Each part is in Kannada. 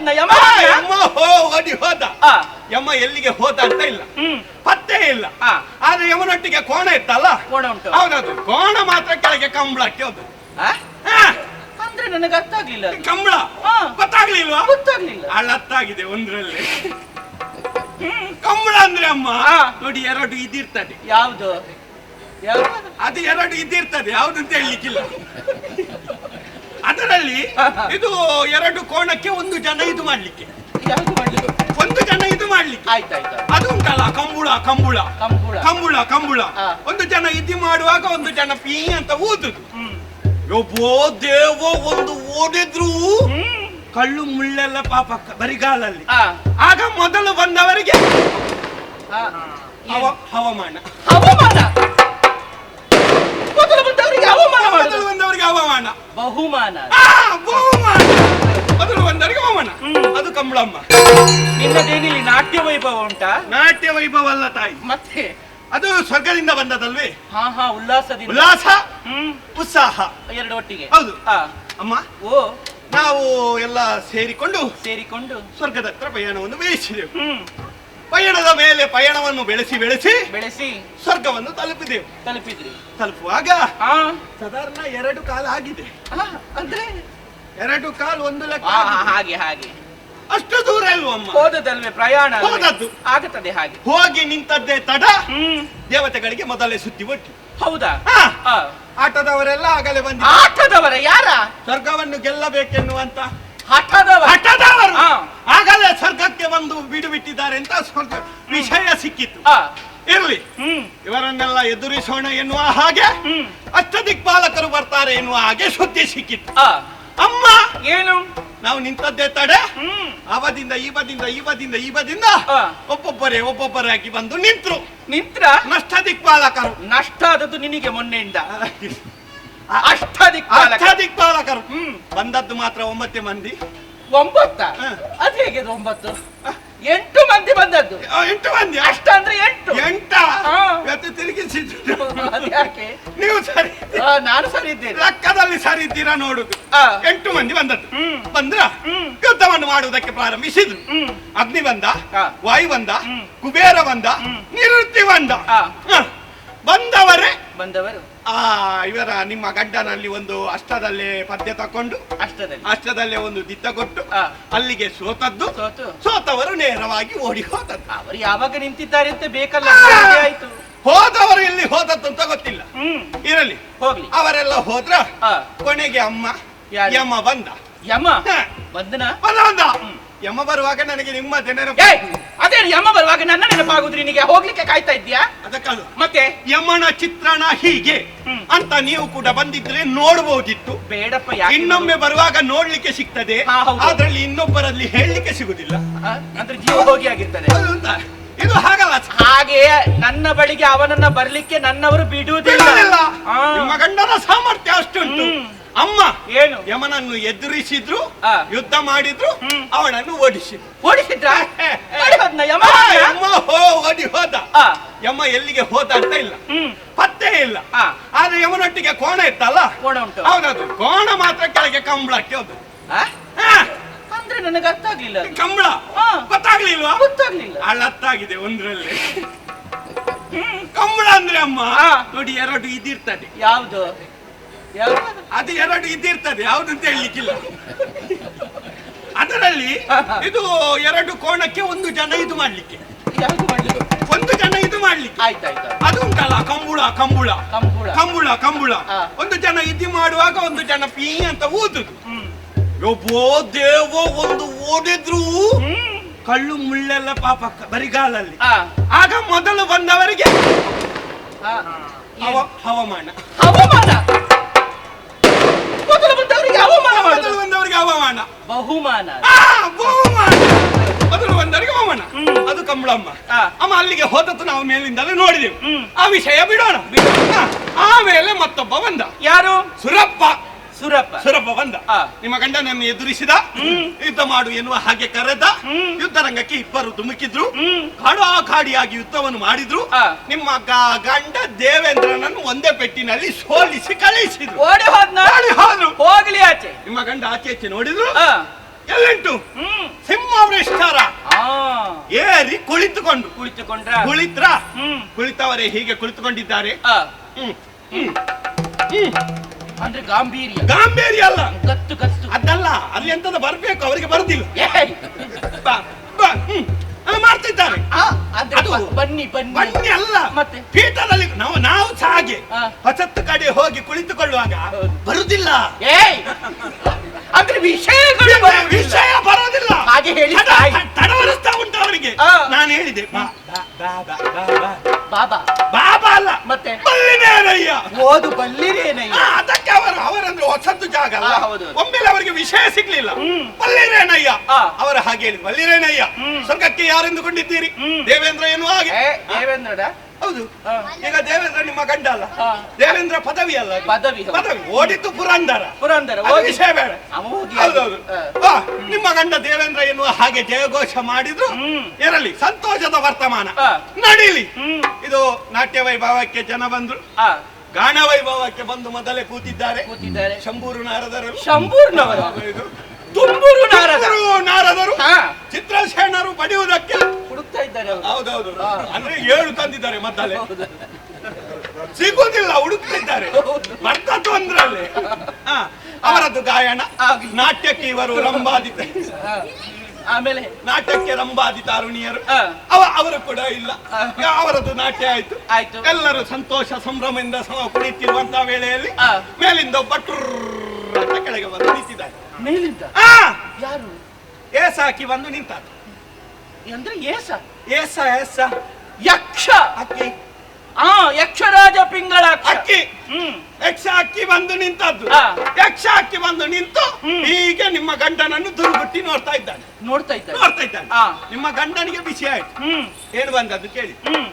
ಹೋದ್ನ? ಯಮ ಯಮ್ಮ ಹೋ ಓಡಿ ಹೋದ. ಆ, ಯಮ್ಮ ಎಲ್ಲಿಗೆ ಹೋದ ಅಂತ ಇಲ್ಲ. ಹ್ಮ್. ಪತ್ತೆ ಇಲ್ಲ. ಆ. ಆದ್ರೆ ಯಮನೊಟ್ಟಿಗೆ ಕೋಣ ಇತ್ತಲ್ಲ? ಕೋಣ ಉಂಟು. ಹೌದೌದು. ಕೋಣ ಮಾತ್ರ ಕೆಳಗೆ ಕಂಬಳಕ್ಕೆ ಹೋದ. ಆ? ಅಂದ್ರೆ ನನಗೆ ಅರ್ಥ ಆಗ್ಲಿಲ್ಲ ಅದು. ಕಂಬಳ? ಆ. ಗೊತ್ತಾಗ್ಲಿಲ್ವಾ? ಗೊತ್ತಾಗ್ಲಿಲ್ಲ. ಅಳತ್ತಾಗಿದೆ ಒಂದ್ರಲ್ಲಿ. ಕಂಬಳ ಅಂದ್ರೆ ಅಮ್ಮ ಆ. ನೋಡಿ ಎರಡು ಇದಿರ್ತದೆ. ಯಾವ್ದು? ಯಾವ್ದು? ಅದು ಎರಡು ಇದಿರ್ತದೆ. ಯಾವ್ದು ಅಂತ ಹೇಳಲಿಕ್ಕಿಲ್ಲ. ಅದರಲ್ಲಿ ಇದು ಎರಡು ಕೋಣಕ್ಕೆ ಒಂದು ಜನ ಇದು ಮಾಡ್ಲಿಕ್ಕೆ. ಯಾವ್ದು ಒಂದು ಜನ ಇದು ಮಾಡ್ಲಿಕ್ಕೆ. ಅದು ಉಂಟಲ್ಲ ಕಂಬುಳ ಕಂಬುಳ. ಕಂಬಳ. ಕಂಬುಳ. ಒಂದು ಜನ ಇದು ಮಾಡುವಾಗ ಒಂದು ಜನ ಪೀ ಅಂತ ಊದುದು. ಹ್ಮ್. ಯೊಬ್ಬೋ ದೇವೋ ಒಂದು ಓಡಿದ್ರು ಹ್ಮ್. ಕಳ್ಳು ಮುಳ್ಳೆಲ್ಲ ಪಾಪ ಕ- ಬರಿಗಾಲಲ್ಲಿ. ಆ, ಆಗ ಮೊದಲು ಬಂದವರಿಗೆ ಆ, ಹವ ಹವಾಮಾನ. ಹವಾಮಾನ? ಮೊದಲು ಬಂದವರಿಗೆ ಹವಾಮಾನ ಕಂಬಳಮ್ಮ ನಿನ್ನದೇನಿಲ್ಲಿ ನಾಟ್ಯ ವೈಭವ ಉಂಟಾ? ನಾಟ್ಯ ವೈಭವ ಅಲ್ಲ ತಾಯಿ. ಮತ್ತೆ? ಅದು ಸ್ವರ್ಗದಿಂದ ಬಂದದಲ್ವೇ? ಹಾ ಹಾ ಉಲ್ಲಾಸದಿಂದ. ಉಲ್ಲಾಸ? ಹ್ಮ್. ಉತ್ಸಾಹ. ಎರಡು ಒಟ್ಟಿಗೆ. ಹೌದು. ಅಮ್ಮ ಓ. ನಾವು ಎಲ್ಲ ಸೇರಿಕೊಂಡು ಸೇರಿಕೊಂಡು. ಸ್ವರ್ಗದ ಹತ್ರ ಪಯಣವನ್ನು ಬೆಳೆಸಿದೆವು ಹ್ಮ್. ಪಯಣದ ಮೇಲೆ ಪಯಣವನ್ನು ಬೆಳೆಸಿ ಬೆಳೆಸಿ ಬೆಳೆಸಿ ಸ್ವರ್ಗವನ್ನು ತಲುಪಿದೆವು. ತಲುಪಿದ್ರಿ. ತಲುಪುವಾಗ ಹಾ ಸಾಧಾರಣ ಎರಡು ಕಾಲ ಆಗಿದೆ. ಅಂದ್ರೆ? ಎರಡು ಕಾಲು ಒಂದು ಆ, ಹಾಗೆ ಹಾಗೆ. ಅಷ್ಟು ದೂರ ಇಲ್ವ ಅಮ್ಮ ಹೋದದಲ್ವೇ ಪ್ರಯಾಣ ಅಲ್ವೇ? ಹೋದದ್ದು. ಆಗುತ್ತದೆ ಹಾಗೆ. ಹೋಗಿ ನಿಂತದ್ದೇ ತಡ. ಹ್ಮ್. ದೇವತೆಗಳಿಗೆ ಮೊದಲೇ ಸುತ್ತಿ ಒಟ್ಟು ಹೌದಾ? ಹಾ. ಆ. ಆಟದವರೆಲ್ಲ ಆಗಲೇ ಬಂದ ಆಟದವರ ಯಾರ? ಸ್ವರ್ಗವನ್ನು ಗೆಲ್ಲಬೇಕೆನ್ನುವಂತ. ಹಠದವರ ಹಠದವರು. ಹಾ. ಆಗಲೇ ಸ್ವರ್ಗಕ್ಕೆ ಬಂದು ಬಿಡು ಬಿಟ್ಟಿದ್ದಾರೆ ಅಂತ ಸ್ವರ್ಗ ವಿಷಯ ಸಿಕ್ಕಿತ್ತು ಆ, ಇರ್ಲಿ. ಹ್ಮ್. ಇವರನ್ನೆಲ್ಲ ಎದುರಿಸೋಣ ಎನ್ನುವ ಹಾಗೆ ಹ್ಮ್. ಪಾಲಕರು ಬರ್ತಾರೆ ಎನ್ನುವ ಹಾಗೆ ಸುದ್ದಿ ಸಿಕ್ಕಿತ್ತು ಆ, ಅಮ್ಮ! ಏನು? ನಾವು ನಿಂತದ್ದೇ ತಡೆ. ಹ್ಮ್. ಅವದಿಂದ ಈ ಬದಿಂದ ಈ ಬದಿಂದ ಈ ಬದಿಂದ ಆ. ಒಬ್ಬೊಬ್ಬರೇ ಆಗಿ ಬಂದು ನಿಂತ್ರು. ನಿಂತ್ರ? ನಷ್ಟ ದಿಕ್ಪಾಲಕರು. ನಷ್ಟ ಆದದ್ದು ನಿನಗೆ ಮೊನ್ನೆಯಿಂದ. ಅಷ್ಟ ದಿಕ್ಪಾಲಕ ಅಷ್ಟದಿಕ್ಪಾಲಕರು ಹ್ಮ್. ಬಂದದ್ದು ಮಾತ್ರ ಒಂಬತ್ತೇ ಮಂದಿ. ಒಂಬತ್ತ? ಅದ್ ಅದು ಹೇಗೆ ಒಂಬತ್ತು? ಎಂಟು ಮಂದಿ ಬಂದದ್ದು. ಎಂಟು ಮಂದಿ? ಅಷ್ಟ ಅಂದ್ರೆ ಎಂಟು? ಎಂಟ. ಇವತ್ತು ತಿರುಗಿಸಿದ್ರು ಯಾಕೆ? ನೀವು ಸರಿ ಆ, ನಾನು ಸರಿ ಇದ್ದೇನೆ. ಲೆಕ್ಕದಲ್ಲಿ ಸರಿ ಇದ್ದೀರಾ ನೋಡುದು. ಎಂಟು ಮಂದಿ ಬಂದದ್ದು. ಬಂದ್ರ. ಯುದ್ಧವನ್ನು ಮಾಡುವುದಕ್ಕೆ ಪ್ರಾರಂಭಿಸಿದ್ರು. ಅಗ್ನಿ ಬಂದ. ವಾಯು ಬಂದ. ಕುಬೇರ ಬಂದ ಹ್ಮ್. ನಿವೃತ್ತಿ ಬಂದ. ಬಂದವರೇ ಬಂದವರು. ಆ ಇವರ ನಿಮ್ಮ ಗಡ್ಡನಲ್ಲಿ ಒಂದು ಅಷ್ಟದಲ್ಲೇ ಪದ್ಯ ತಕೊಂಡು ಅಷ್ಟದಲ್ಲಿ. ಅಷ್ಟದಲ್ಲೇ ಒಂದು ದಿತ್ತ ಕೊಟ್ಟು ಆ. ಅಲ್ಲಿಗೆ ಸೋತದ್ದು ಸೋತು. ಸೋತವರು ನೇರವಾಗಿ ಓಡಿ ಹೋದದ್ದು. ಅವರು ಯಾವಾಗ ನಿಂತಿದ್ದಾರೆ ಅಂತ ಬೇಕಲ್ಲ ಹಾಗೆ ಆಯ್ತು. ಹೋದವರು ಇಲ್ಲಿ ಹೋದದ್ದು ಅಂತ ಗೊತ್ತಿಲ್ಲ. ಹ್ಮ್. ಇರಲಿ. ಹೋಗ್ಲಿ. ಅವರೆಲ್ಲ ಹೋದ್ರ ಆ, ಕೊನೆಗೆ ಅಮ್ಮ ಯಾರು? ಯಮ ಬಂದ. ಯಮ? ಹ. ಬಂದನ? ಬಂದ ಬಂದ. ಯಮ ಬರುವಾಗ ನನಗೆ ನಿಮ್ಮ ಜನರ ಏ ಅದೇನು ಯಮ ಬರುವಾಗ ನನ್ನ ನೆನಪಾಗುದು ನಿನಗೆ? ಹೋಗ್ಲಿಕ್ಕೆ ಕಾಯ್ತಾ ಇದ್ಯಾ ಅದಕ್ಕಲ್ಲ ಮತ್ತೆ? ಯಮನ ಚಿತ್ರಣ ಹೀಗೆ ಹ್ಮ್. ಅಂತ ನೀವು ಕೂಡ ಬಂದಿದ್ರೆ ನೋಡಬಹುದಿತ್ತು ಬೇಡಪ್ಪ ಯಾಕೆ ಇನ್ನೊಮ್ಮೆ ಬರುವಾಗ ನೋಡ್ಲಿಕ್ಕೆ ಸಿಗ್ತದೆ. ಹಾ, ಹೌದು. ಅದ್ರಲ್ಲಿ ಇನ್ನೊಬ್ಬರಲ್ಲಿ ಹೇಳಲಿಕ್ಕೆ ಸಿಗುದಿಲ್ಲ. ಆ, ಅಂದ್ರೆ ಜೀವ ಹೋಗಿ ಆಗಿರ್ತದೆ. ಇದು ಹಾಗಲ್ಲ. ಹಾಗೆ ನನ್ನ ಬಳಿಗೆ ಅವನನ್ನ ಬರ್ಲಿಕ್ಕೆ ನನ್ನವರು ಬಿಡುವುದಿಲ್ಲ. ಮಗಂಡನ ಆ, ನಿಮ್ಮ ಗಂಡನ ಸಾಮರ್ಥ್ಯ ಅಷ್ಟು ಹ್ಮ್. ಅಮ್ಮ ಏನು? ಯಮನನ್ನು ಎದುರಿಸಿದ್ರು. ಯುದ್ಧ ಮಾಡಿದ್ರು. ಅವನನ್ನು ಓಡಿಸಿದ್ರು. ಓಡಿಸಿದ್ರ? ಯಮ ಓಡಿ ಹೋದ. ಯಮ ಎಲ್ಲಿಗೆ ಹೋದ ಅಂತ ಇಲ್ಲ. ಪತ್ತೆ ಇಲ್ಲ. ಆದ್ರೆ ಯಮನೊಟ್ಟಿಗೆ ಕೋಣ ಇತ್ತಲ್ಲ? ಕೋಣ ಉಂಟು. ಹೌದೌದು. ಕೋಣ ಮಾತ್ರ ಕೆಳಗೆ ಕಂಬಳಕ್ಕೆ ಹೋದ. ಅಂದ್ರೆ ನನಗೆ ಅರ್ಥ ಆಗ್ಲಿಲ್ಲ ಕಂಬಳ? ಗೊತ್ತಾಗ್ಲಿಲ್ಲ ಗೊತ್ತಾಗ್ಲಿಲ್ವಾ? ಗೊತ್ತಾಗ್ಲಿಲ್ಲ. ಅಳತ್ತಾಗಿದೆ ಒಂದ್ರಲ್ಲಿ. ಕಂಬಳ ಅಂದ್ರೆ ಅಮ್ಮ ನೋಡಿ ಎರಡು ಇದಿರ್ತದೆ. ಯಾವ್ದು? ಅದು ಎರಡು ಇದಿರ್ತದೆ ಯಾವ್ದು ಅಂತ ಹೇಳಲಿಕ್ಕಿಲ್ಲ. ಅದರಲ್ಲಿ ಇದು ಎರಡು ಕೋಣಕ್ಕೆ ಒಂದು ಜನ ಇದು ಮಾಡ್ಲಿಕ್ಕೆ. ಒಂದು ಜನ ಇದು ಮಾಡ್ಲಿಕ್ಕೆ. ಅದು ಉಂಟಲ್ಲ ಕಂಬುಳ ಕಂಬುಳ. ಕಂಬುಳ. ಕಂಬುಳ ಒಂದು ಜನ ಇದು ಮಾಡುವಾಗ ಒಂದು ಜನ ಪೀ ಅಂತ ಊದುದು. ಒಬ್ಬೋ ದೇವೋ ಒಂದು ಓಡಿದ್ರು ಕಳ್ಳು ಮುಳ್ಳೆಲ್ಲ ಪಾಪ ಬರಿಗಾಲಲ್ಲಿ. ಆಗ ಮೊದಲು ಬಂದವರಿಗೆ ಹವಾಮಾನ. ಹವಾಮಾನ? ಹವಾಮಾನ ಮೊದಲು ಬಂದವರಿಗೆ ಅವಮಾನ. ಬಹುಮಾನ. ಆ, ಬಹುಮಾನ. ಮೊದಲು ಬಂದವರಿಗೆ ಅವಮಾನ. ಅದು ಕಂಬಳಮ್ಮ ಆ. ಅಮ್ಮ ಅಲ್ಲಿಗೆ ಹೋದದ್ದು ನಾವು ಮೇಲಿಂದಲೇ ನೋಡಿದೆವು. ಹ್ಮ್. ಆ ವಿಷಯ ಬಿಡೋಣ. ಆ, ಆಮೇಲೆ ಮತ್ತೊಬ್ಬ ಬಂದ. ಯಾರು? ಸುರಪ್ಪ. ಸುರಪ್ಪ. ಸುರಪ್ಪ ಬಂದ. ಆ. ನಿಮ್ಮ ಗಂಡನನ್ನು ಎದುರಿಸಿದ. ಯುದ್ಧ ಮಾಡು ಎನ್ನುವ ಹಾಗೆ ಕರೆದ. ಯುದ್ಧ ಯುದ್ಧರಂಗಕ್ಕೆ ಇಬ್ಬರು ಧುಮುಕಿದ್ರು. ಆ ಕಾಡಾಕಾಡಿಯಾಗಿ ಯುದ್ಧವನ್ನು ಮಾಡಿದ್ರು. ನಿಮ್ಮ ಗಂಡ ದೇವೇಂದ್ರನನ್ನು ಒಂದೇ ಪೆಟ್ಟಿನಲ್ಲಿ ಸೋಲಿಸಿ ಕಳಿಸಿದ್ರು. ಓಡಿ ಹೋದ್ರು. ಹೋಗ್ಲಿ ಆಚೆ. ನಿಮ್ಮ ಗಂಡ ಆಚೆ ಆಚೆ ನೋಡಿದ್ರು. ಎಲ್ಲಂಟು? ಸಿಂಹ ವೃಷ್ಠಾರ ಏರಿ ಕುಳಿತುಕೊಂಡು. ಕುಳಿತುಕೊಂಡ್ರ? ಕುಳಿತ್ರ? ಕುಳಿತವರೇ ಹೀಗೆ ಕುಳಿತುಕೊಂಡಿದ್ದಾರೆ. ಆ, ಹ್ಮ್. ಹ್ಮ್. ಹ್ಮ್. ಅಂದ್ರೆ ಗಾಂಭೀರ್ಯ. ಗಾಂಭೀರ್ಯ ಅಲ್ಲ. ಗತ್ತು ಗತ್ತು. ಅದಲ್ಲ ಅಲ್ಲಿ ಎಂತದ ಬರ್ಬೇಕು ಅವರಿಗೆ ಬರುದಿಲ್ಲ! ಬಾ, ಬಾ, ಹ್ಮ್. ಆ, ಮಾಡ್ತಿದ್ದಾರೆ. ಆ, ಅಂದ್ರೆ ಅದು ಬನ್ನಿ ಬನ್ನಿ. ಬನ್ನಿ ಅಲ್ಲ. ಮತ್ತೆ? ಪೀಠದಲ್ಲಿ ನಾವು ನಾವು ಸಹ ಹಾಗೆ. ಹೊಸತ್ತು ಕಡೆ ಹೋಗಿ ಕುಳಿತುಕೊಳ್ಳುವಾಗ ಹೌದು. ಬರುದಿಲ್ಲ. ಏಯ್ ಅಂದ್ರೆ ವಿಷಯಗಳು ವಿಷಯ- ಬರುವುದಿಲ್ಲ. ವಿಷಯ ಬರೋದಿಲ್ಲ. ಹಾಗೆ ಹೇಳಿ ತಡ-. ತಡವರಿಸ್ತಾ ಉಂಟು ಅವರಿಗೆ. ನಾನು ಹೇಳಿದೆ ಬಾ. ಬಾ ಬಾ ಬಾ ಬಾ ಬಾ. ಬಾಬಾ. ಬಾಬಾ ಅಲ್ಲ. ಮತ್ತೆ? ಬಲ್ಲಿನೇನಯ್ಯ? ಓದು ಬಲ್ಲಿರೇನಯ್ಯ ಅದಕ್ಕೆ ಅವರು ಅವರಂದ್ರೆ ಹೊಸದ್ದು ಜಾಗ ಅಲ್ಲ ಹೌದು. ಒಮ್ಮೆಲೆ ಅವರಿಗೆ ವಿಷಯ ಸಿಗ್ಲಿಲ್ಲ ಹ್ಮ್. ಬಲ್ಲಿರೇನಯ್ಯ ಆ. ಅವರ ಹಾಗೆ ಹೇಳಿದ್ರು ಮಲ್ಲಿರೇನಯ್ಯ ಹ್ಮ್. ಸ್ವರ್ಗಕ್ಕೆ ಯಾರೆಂದುಕೊಂಡಿದ್ದೀರಿ ಹ್ಮ್. ದೇವೇಂದ್ರ ಏನು ಹಾಗೆ ಏ ದೇವೇಂದ್ರಡ ಹೌದು. ಈಗ ದೇವೇಂದ್ರ ನಿಮ್ಮ ಗಂಡ ಅಲ್ಲ. ದೇವೇಂದ್ರ ಪದವಿ ಅಲ್ಲ ಅದು. ಪದವಿ ಹೌದು. ಪದವಿ ಓಡಿದ್ದು ಪುರಂದರ ಪುರಂದರ ಅದು ಹೋಗಿ ವಿಷಯ ಬೇಡ ಅವ ಹೋಗಿ ಹೌದೌದು ಆ. ನಿಮ್ಮ ಗಂಡ ದೇವೇಂದ್ರ ಎನ್ನುವ ಹಾಗೆ ಜಯಘೋಷ ಮಾಡಿದ್ರು ಹ್ಮ್. ಇರಲಿ ಸಂತೋಷದ ವರ್ತಮಾನ. ನಡೀಲಿ ಹ್ಮ್ ಇದು ನಾಟ್ಯ ವೈಭವಕ್ಕೆ ಜನ ಬಂದ್ರು ಆ ಗಾನ ವೈಭವಕ್ಕೆ ಬಂದು ಮೊದಲೇ ಕೂತಿದ್ದಾರೆ. ಕೂತಿದ್ದಾರೆ. ಶಂಭೂರು ನಾರದರು. ಶಂಭೂರ್ನವರು ಇದು ತುಂಬೂರು ನಾರದರು. ನಾರದರು. ಹಾ. ಚಿತ್ರಸೇನರು ಪಡೆಯುವುದಕ್ಕೆ ಹುಡುಕ್ತಾ ಇದ್ದಾರೆ ಅವರು. ಹೌದೌದು. ಅಂದ್ರೆ ಏಳು ತಂದಿದ್ದಾರೆ ಮೊದಲೇ. ಸಿಗುವುದಿಲ್ಲ ಸಿಗುದಿಲ್ಲ ಹುಡುಕ್ತಿದ್ದಾರೆ. ಇದ್ದಾರೆ ಬರ್ತದ್ದು ಅಂದ್ರಲ್ಲಿ ಆ, ಅವರದ್ದು ಗಾಯನ. ನಾಟ್ಯಕ್ಕೆ ಇವರು ರಂಭಾದಿತ. ಆ. ಆಮೇಲೆ ನಾಟಕಕ್ಕೆ ರಂಬಾದಿ ತಾರುಣಿಯರು. ಅವ ಅವರು ಕೂಡ ಇಲ್ಲ. ಅವರದ್ದು ನಾಟ್ಯ ಆಯ್ತು. ಆಯ್ತು. ಎಲ್ಲರೂ ಸಂತೋಷ ಸಂಭ್ರಮದಿಂದ ಕುಣಿತಿರುವಂತಹ ವೇಳೆಯಲ್ಲಿ. ಮೇಲಿಂದ ಒಬ್ಬ ಅಂತ ಕೆಳಗೆ ಬಂದು ನಿಂತಿದ್ದಾರೆ. ಮೇಲಿಂದ? ಯಾರು? ಏಸ ಹಾಕಿ ಬಂದು ನಿಂತ ಅಂದ್ರೆ ಏಸ? ಏಸ ಏಸ. ಯಕ್ಷ! ಅಕ್ಕಿ. ಆ ಯಕ್ಷರಾಜ ಪಿಂಗಳ ಅಕ್ಕಿ. ಹ್ಮ್. ಯಕ್ಷ ಅಕ್ಕಿ ಬಂದು ನಿಂತದ್ದು. ಆ. ಯಕ್ಷ ಅಕ್ಕಿ ಬಂದು ನಿಂತು ಹ್ಮ್. ಹೀಗೆ ನಿಮ್ಮ ಗಂಡನನ್ನು ದುರುಗುಟ್ಟಿ ನೋಡ್ತಾ ಇದ್ದಾನೆ. ನೋಡ್ತಾ ಇದ್ದಾರೆ ನೋಡ್ತಾ ಇದ್ದಾನೆ. ನಿಮ್ಮ ಗಂಡನಿಗೆ ಬಿಸಿ ಆಯ್ತು. ಹ್ಮ್. ಏನು ಬಂದದ್ದು ಕೇಳಿ. ಹ್ಮ್.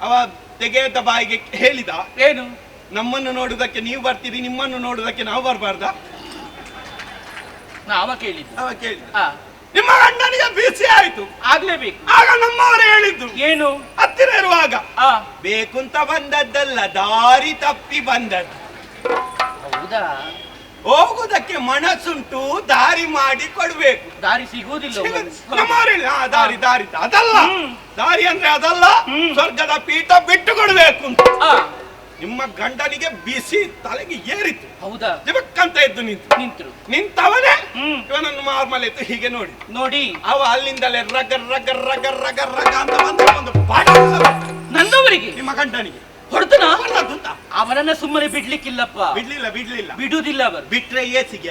ಅವ ತೆಗೆದ ಬಾಯಿಗೆ ಹೇಳಿದ ಏನು? ನಮ್ಮನ್ನು ನೋಡುವುದಕ್ಕೆ ನೀವು ಬರ್ತೀರಿ ನಿಮ್ಮನ್ನು ನೋಡುವುದಕ್ಕೆ ನಾವು ಬರಬಾರ್ದ? ನಾವ ಕೇಳಿದ್ದು. ಅವ ಕೇಳಿದ. ಆ. ನಿಮ್ಮ ಗಂಡನಿಗೆ ಬಿಸಿ ಆಯ್ತು. ಆಗ್ಲೇಬೇಕು. ಆಗ ನಮ್ಮವರು ಹೇಳಿದ್ದು ಏನು ಹತ್ತಿರ ಇರುವಾಗ. ಬೇಕುಂತ ಬಂದದ್ದಲ್ಲ ದಾರಿ ತಪ್ಪಿ ಬಂದದ್ದು. ಹೌದಾ? ಹೋಗುದಕ್ಕೆ ಮನಸ್ಸುಂಟು ದಾರಿ ಮಾಡಿ ಕೊಡ್ಬೇಕು. ದಾರಿ ಸಿಗುವುದಿಲ್ಲ ದಾರಿ ದಾರಿ ಅದಲ್ಲ. ದಾರಿ ಅಂದ್ರೆ ಅದಲ್ಲ. ಹ್ಮ್. ಸ್ವರ್ಗದ ಪೀಠ ಬಿಟ್ಟು ಕೊಡ್ಬೇಕು ಅಂತ ಆ. ನಿಮ್ಮ ಗಂಡನಿಗೆ ಬಿಸಿ ತಲೆಗೆ ಏರಿತು. ಹೌದಾ? ದಿವಕ್ಕಂತ ಎದ್ದು ನಿಂತು. ನಿಂತರು. ನಿಂತವನೇ? ಇವನನ್ನು ಮಾರ್ಮಲ್ ಎತ್ತು ಹೀಗೆ ನೋಡಿ. ನೋಡಿ. ಅವ ಅಲ್ಲಿಂದಲೇ ರಗ ರಗ ರಗ ರಗ ರಗ ಅಂತ ಬಂದ ಒಂದು ನನ್ನವರಿಗೆ? ನಿಮ್ಮ ಗಂಡನಿಗೆ. ಹೊಡೆದು ಹೊಡೆದದ್ದು ಅಂತ ಅವನನ್ನ ಸುಮ್ಮನೆ ಬಿಡ್ಲಿಕ್ಕಿಲ್ಲಪ್ಪ. ಬಿಡ್ಲಿಲ್ಲ ಬಿಡ್ಲಿಲ್ಲ. ಬಿಡುದಿಲ್ಲ ಅವರು. ಬಿಟ್ರೆ ಏಸಿಗೆ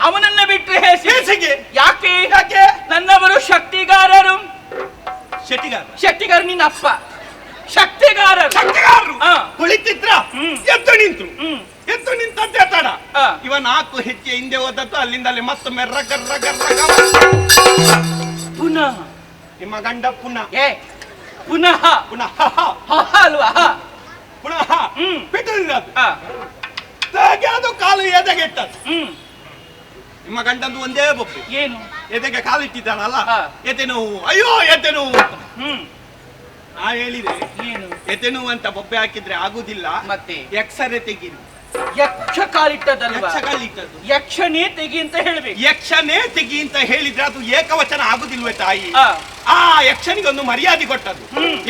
ಅವನನ್ನ ಬಿಟ್ರೆ ಏಸಿಗೆ ಯಾಕೆ? ಯಾಕೆ? ನನ್ನವರು ಶಕ್ತಿಗಾರರು. ಶೆಟ್ಟಿಗಾರ. ಶಕ್ತಿಗಾರ ನಿನ್ನ ಅಪ್ಪ. ಶಕ್ತಿಗಾರರು. ಶಕ್ತಿಗಾರರು. ಆ. ಕುಳಿತಿದ್ರ ಹ್ಮ್. ಎದ್ದು ನಿಂತು ಹ್ಮ್. ಎದ್ದು ನಿಂತದ್ದೇ ತಡ. ಆ. ಇವ ನಾಲ್ಕು ಹೆಜ್ಜೆ ಹಿಂದೆ ಹೋದದ್ದು ಅಲ್ಲಿಂದಲೇ ಮತ್ತೊಮ್ಮೆ ರಗ ರಗ ರಗ. ಪುನಃ. ನಿಮ್ಮ ಗಂಡ ಪುನಃ. ಏ ಪುನಃ. ಪುನಃ. ಹ, ಹ, ಅಲ್ವಾ? ಹ. ಪುನಃ. ಹ್ಮ್. ಬಿಟ್ಟದ್ದು ಆ, ಹಾಗೆ ಅದು ಕಾಲು ಎದೆಗೆಟ್ಟದ್ದು? ಹ್ಮ್. ನಿಮ್ಮ ಗಂಡಂದು ಒಂದೇ ಬೊಬ್ಬೆ. ಏನು? ಎದೆಗೆ ಕಾಲಿಟ್ಟಿದ್ದಾನಲ್ಲ ಹಾ. ಎದೆ ನೋವು. ಅಯ್ಯೋ ಎದೆ ನೋವು ಅಂತ. ಹ್ಮ್. ನಾ ಹೇಳಿದೆ ಏನು? ಎದೆ ನೋವು ಅಂತ ಬೊಬ್ಬೆ ಹಾಕಿದ್ರೆ ಆಗುದಿಲ್ಲ. ಮತ್ತೆ? ಎಕ್ಸರೆ ತೆಗೀರಿ. ಯಕ್ಷ ಕಾಲಿಟ್ಟದಲ್ವಾ ಯಕ್ಷ ಕಾಲಿಟ್ಟದ್ದು ಯಕ್ಷನೇ ತೆಗಿ ಅಂತ ಹೇಳ್ಬೇಕು. ಯಕ್ಷನೇ ತೆಗಿ ಅಂತ ಹೇಳಿದ್ರೆ ಅದು ಏಕವಚನ ಆಗುದಿಲ್ವೇ ತಾಯಿ? ಆ, ಆ ಯಕ್ಷನಿಗೆ ಒಂದು ಮರ್ಯಾದೆ ಕೊಟ್ಟದ್ದು. ಹ್ಮ್.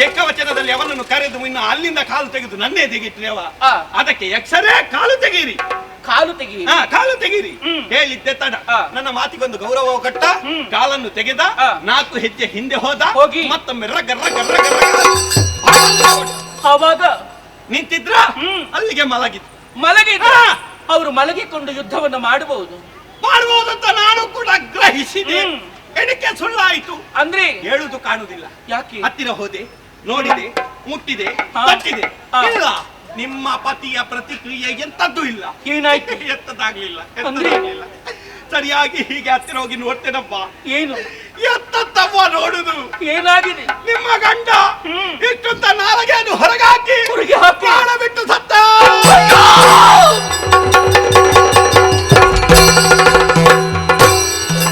ಏಕವಚನದಲ್ಲಿ ಅವನನ್ನು ಕರೆದು ಇನ್ನು ಅಲ್ಲಿಂದ ಕಾಲು ತೆಗೆದು ನನ್ನೇ ಆ. ಅದಕ್ಕೆ ಎಕ್ಸರೇ ಕಾಲು ತೆಗೀರಿ ಕಾಲು ತೆಗಿ ಹಾ ಕಾಲು ತೆಗೀರಿ ಹ್ಮ್. ಹೇಳಿದ್ದೆ ತಡ. ಆ. ನನ್ನ ಮಾತಿಗೊಂದು ಗೌರವ ಕಟ್ಟ. ಹ್ಮ್. ಕಾಲನ್ನು ತೆಗೆದ. ಆ. ನಾಲ್ಕು ಹೆಜ್ಜೆ ಹಿಂದೆ ಹೋದ. ಹೋಗಿ. ಮತ್ತೊಮ್ಮೆ ರಗ ರಗ ರಗ ರಗ. ಅವಾಗ ನಿಂತಿದ್ರ? ಹ್ಮ್. ಅಲ್ಲಿಗೆ ಮಲಗಿತ್ತು ಮಲಗಿದ ಆ. ಅವರು ಮಲಗಿಕೊಂಡು ಯುದ್ಧವನ್ನು ಮಾಡಬಹುದು ಅಂತ ನಾನು ಕೂಡ ಗ್ರಹಿಸಿದೆ. ಹ್ಮ್. ಎಣಿಕೆ ಸುಳ್ಳಾಯಿತು. ಅಂದ್ರೆ? ಹೇಳುದು ಕಾಣುದಿಲ್ಲ ಯಾಕೆ? ಹತ್ತಿರ ಹೋದೆ. ನೋಡಿದೆ ಮುಟ್ಟಿದೆ ಹಾಕಿದೆ ತಟ್ಟಿದೆ. ಇಲ್ಲ ನಿಮ್ಮ ಪತಿಯ ಪ್ರತಿಕ್ರಿಯೆ ಎಂತದ್ದು ಇಲ್ಲ. ಏನಾಯ್ತು? ಎತ್ತದಾಗ್ಲಿಲ್ಲ ಅಂದ್ರೆ? ಎತ್ತದಾಗ್ಲಿಲ್ಲ ಸರಿಯಾಗಿ ಹೀಗೆ ಹತ್ತಿರ ಹೋಗಿ ನೋಡ್ತೇನಪ್ಪ. ಏನು? ಎತ್ತತ್ತವ್ವ ನೋಡುದು? ಏನಾಗಿದೆ? ನಿಮ್ಮ ಗಂಡ. ಇಷ್ಟುತ್ತ ನಾಲಗೆಯನ್ನು ಹೊರಗಾಕಿ ಹುಡುಗಿ ಹಾಕಿ. ಬಿಟ್ಟು ಸತ್ತ!